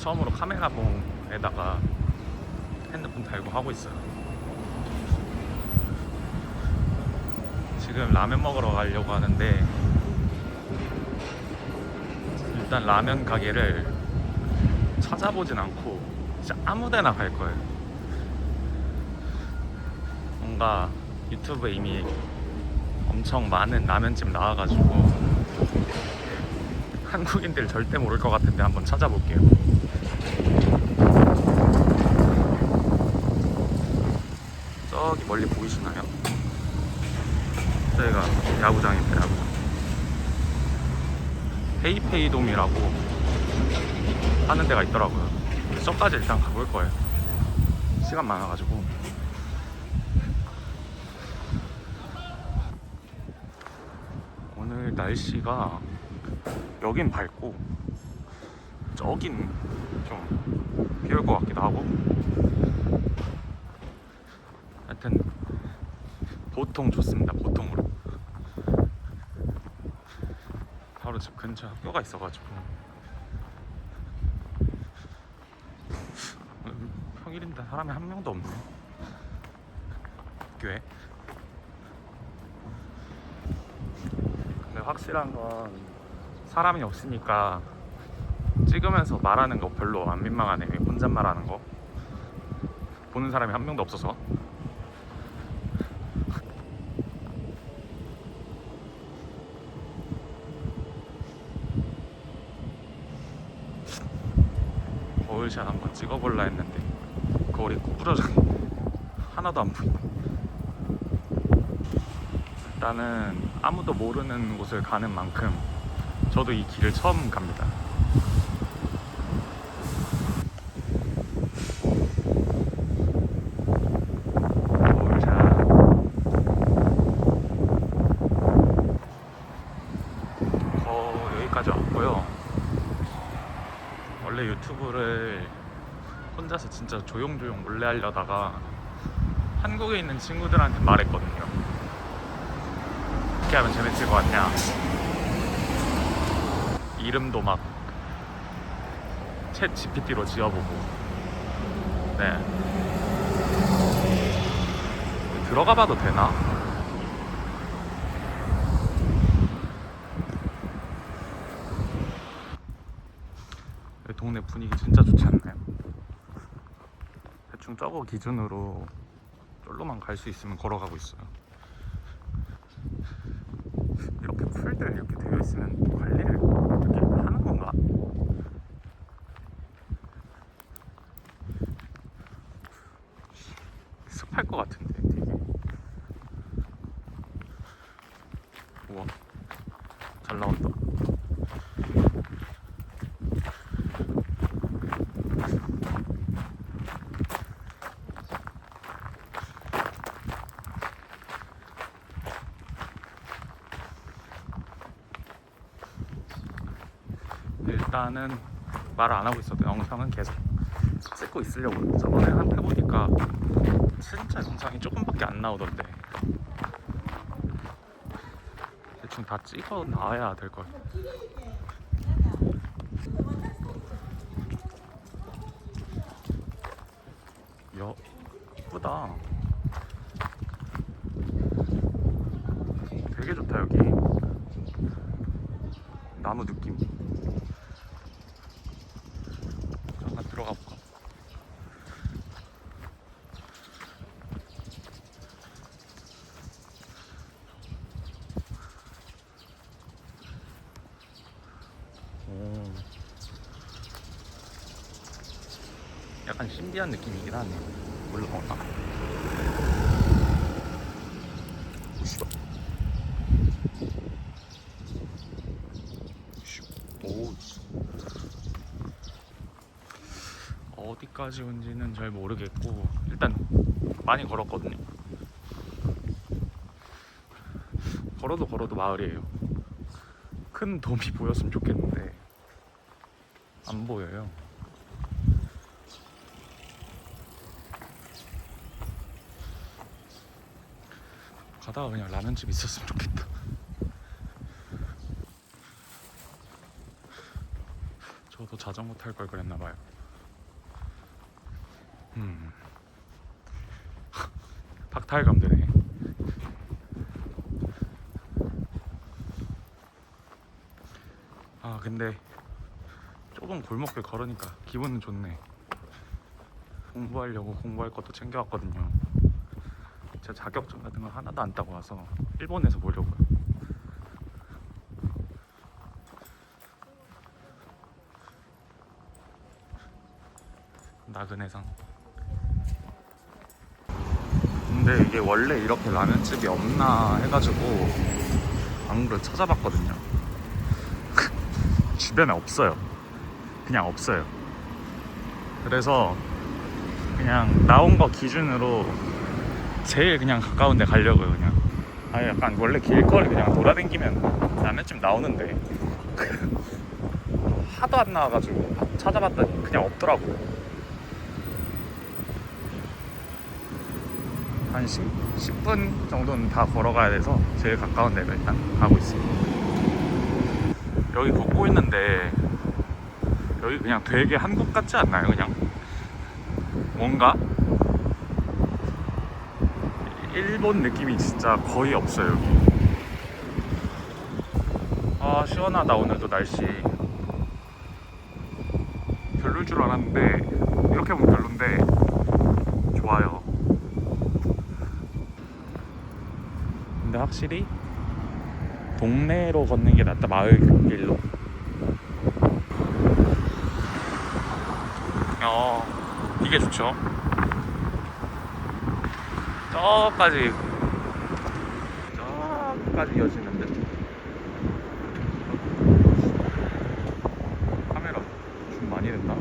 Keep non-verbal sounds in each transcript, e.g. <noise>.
처음으로 카메라봉에다가 핸드폰 달고 하고 있어요. 지금 라면 먹으러 가려고 하는데 일단 라면 가게를 찾아보진 않고 진짜 아무데나 갈 거예요. 뭔가 유튜브에 이미 엄청 많은 라면집 나와가지고 한국인들 절대 모를 것 같은데 한번 찾아볼게요. 저기 멀리 보이시나요? 저희가 야구장입니다. 야구장. 페이페이돔이라고 하는 데가 있더라고요. 저까지 일단 가볼 거예요. 시간 많아가지고. 오늘 날씨가 여긴 밝고 저긴 좀 비올 것 같기도 하고 하여튼 보통 좋습니다 보통으로. 바로 집 근처 학교가 있어가지고. 음, 평일인데 사람이 한 명도 없네. 학교에 근데 확실한 건 사람이 없으니까 찍으면서 말하는 거 별로 안 민망하네 혼잣말 하는 거. 보는 사람이 한 명도 없어서 거울샷 한번 찍어볼라 했는데 거울이 구부러져 <laughs> 하나도 안 보이네 일단은 아무도 모르는 곳을 가는 만큼 저도 이 길을 처음 갑니다. 거울샷. 어, 여기까지 왔고요. 원래 유튜브를 혼자서 진짜 조용조용 몰래 하려다가 한국에 있는 친구들한테 말했거든요. 어떻게 하면 재밌을 것 같냐? 이름도 막 챗 GPT로 지어보고 네 들어가 봐도 되나? 동네 분위기 진짜 좋지 않나요? 대충 저거 기준으로 쫄로만 갈 수 있으면 걸어가고 있어요 이렇게 풀들 이렇게 되어 있으면 관리를 어떻게 하는 건가? 습할 것 같은데 되게 우와 잘 나온다 일단은 말안 하고 있어도 영상은 계속 찍고 있으려고 저번에 한 해보니까 진짜 영상이 조금밖에 안 나오던데 대충 다 찍어 나와야 될 걸. 여 이쁘다. 되게 좋다 여기. 나무 느낌. 잠깐 들어가 볼까? 오. 약간 신비한 느낌이긴 하네. 올라오나? 씨발. 슈. 오. 어디까지 온지는 잘 모르겠고 일단 많이 걸었거든요. 걸어도 걸어도 마을이에요. 큰 돔이 보였으면 좋겠는데 안 보여요. 가다가 그냥 라면집 있었으면 좋겠다. 저도 자전거 탈 걸 그랬나 봐요. 음. <laughs> 박탈감 드네. 아 근데 조금 골목길 걸으니까 기분은 좋네. 공부하려고 공부할 것도 챙겨왔거든요. 제가 자격증 같은 거 하나도 안 따고 와서 일본에서 보려고요. 나그네상. 근데 이게 원래 이렇게 라면집이 없나 해가지고 안 그래도 찾아봤거든요. <laughs> 주변에 없어요. 그냥 없어요. 그래서 그냥 나온 거 기준으로 제일 그냥 가까운 데 가려고요, 그냥. 아, 약간 원래 길거리 그냥 돌아다니면 라면집 나오는데 하도 안 나와가지고 찾아봤더니 그냥 없더라고요. 한 10, 10분 정도는 다 걸어가야 돼서 제일 가까운 데를 일단 가고 있습니다. 여기 걷고 있는데 여기 그냥 되게 한국 같지 않나요? 그냥 뭔가 일본 느낌이 진짜 거의 없어요 여기. 아 시원하다 오늘도 날씨. 별로일 줄 알았는데 이렇게 보면 별론데 좋아요. 근데 확실히 동네로 걷는 게 낫다 마을 길로. 어 이게 좋죠 저까지 저까지 이어지는데 카메라 줌 많이 된다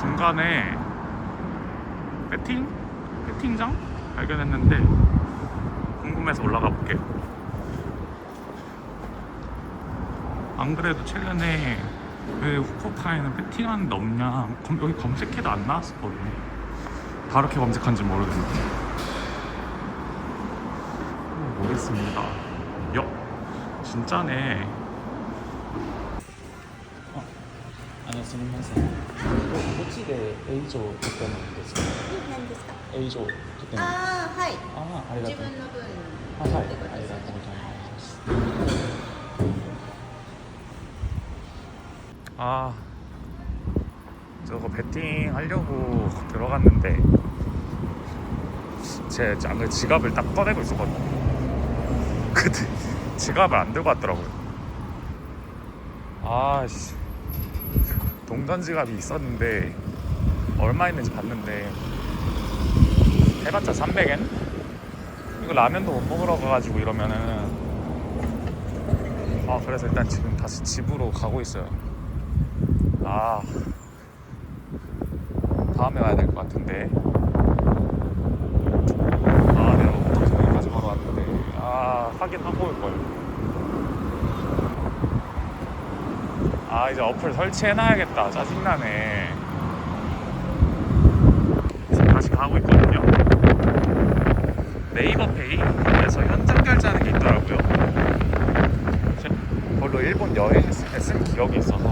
중간에 배팅? 배팅장? 발견했는데 궁금해서 올라가 볼게요 안 그래도 최근에 왜 후쿠오카에는 배팅하는 데 없냐 검- 여기 검색해도 안 나왔었거든요 다 이렇게 검색한지 모르겠는데 어, 모르겠습니다 여 진짜네 어, 안녕하세요 こっちでエイジョとってもいいですか何ですかエイジョとってもああはいああありがとう自分の分はいはいってことですありがとうございねます 아 저거 배팅 하려고 들어갔는데 제 짱을 지갑을 딱 꺼내고 있었거든요. 근데 지갑을 안 들고 왔더라고요. 아씨. 동전 지갑이 있었는데 얼마 있는지 봤는데 해봤자 300엔? 이거 라면도 못 먹으러 가가지고 이러면은. 아 그래서 일단 지금 다시 집으로 가고 있어요 아. 다음에 와야 될 것 같은데. 아 내가 어떻게 여기까지 걸어왔는데. 아 확인하고 올걸. 아 이제 어플 설치해놔야겠다. 짜증나네. 지금 다시 가고 있거든요. 네이버 페이에서 현장 결제하는 게 있더라고요. 별로 일본 여행했을 때 쓴 기억이 있어서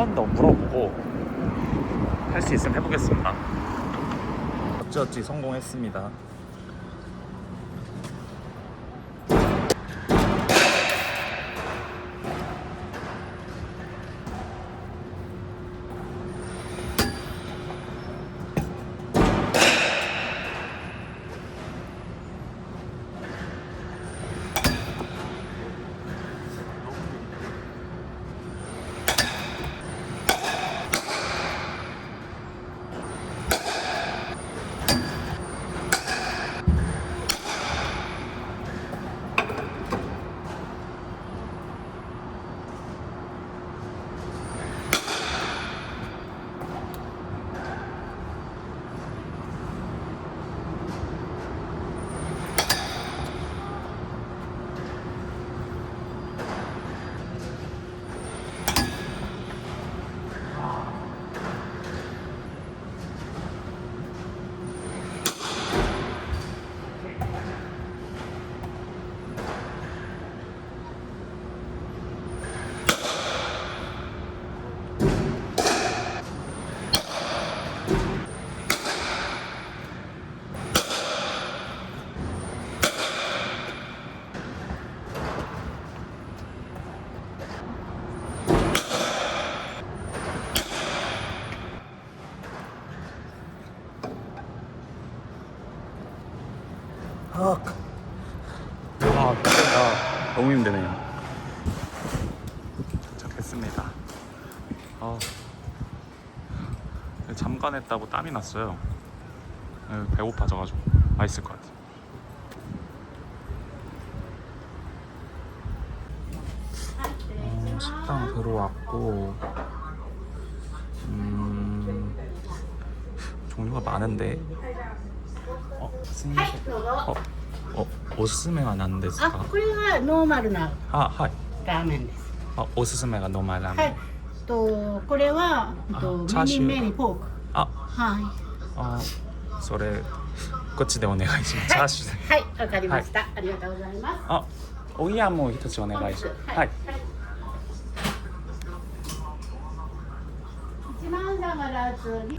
한 번 더 물어보고 할 수 있으면 해보겠습니다. 어찌어찌 성공했습니다. 너무 힘드네요. 도착했습니다. 아. 어, 잠깐 했다고 땀이 났어요. 네, 배고파져가지고 맛있을 것 같아요. 음, 식당 들어왔고 음, 종류가 많은데. 어? 스님 어? おすすめは何ですあかこれはノーマルなあはい。ラーメンです。あおすすめがノーマルラーメはン、い。とこれはとチャーシュー。メンポークあ。はい。あそれこっちでお願いします。チャーシューはいわかりました、ありがとうございます。あおやも一つお願いします。はい。一番だから次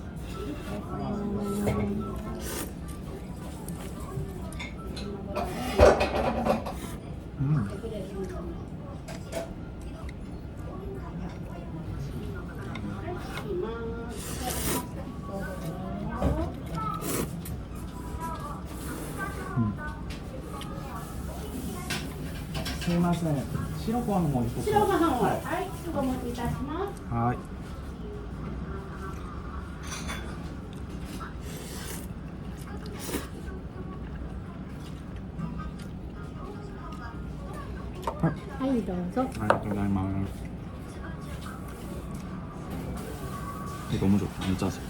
ません。白ご飯も一つ。白ご飯を、はい、すぐお持ちいたします。はい。はい、どうぞ。ありがとうございます。이거 너무 좋다. 안 짜서.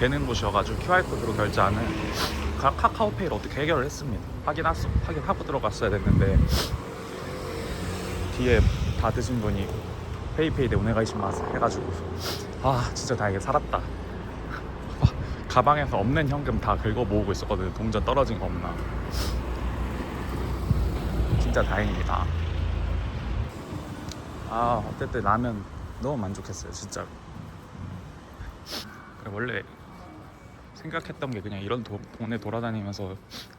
되는 곳이어가지고 QR 코드로 결제하는 카- 카카오페이를 어떻게 해결을 했습니다. 확인했어, 확인하고 들어갔어야 됐는데 뒤에 다 드신 분이 페이페이 대 오네가이시마스 해가지고. 아 진짜 다행히 살았다. 막 가방에서 없는 현금 다 긁어 모으고 있었거든 동전 떨어진 거 없나. 진짜 다행입니다. 아 어쨌든 라면 너무 만족했어요 진짜 원래 생각했던 게 그냥 이런 도- 동네 돌아다니면서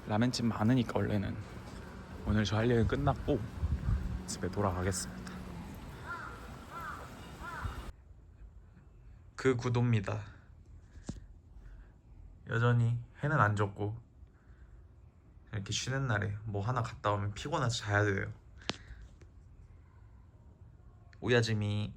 라면집 많으니까 원래는 오늘 저 할 일은 끝났고 집에 돌아가겠습니다. 그 구도입니다. 여전히 해는 안 졌고 이렇게 쉬는 날에 뭐 하나 갔다 오면 피곤해서 자야 돼요. 오야즈미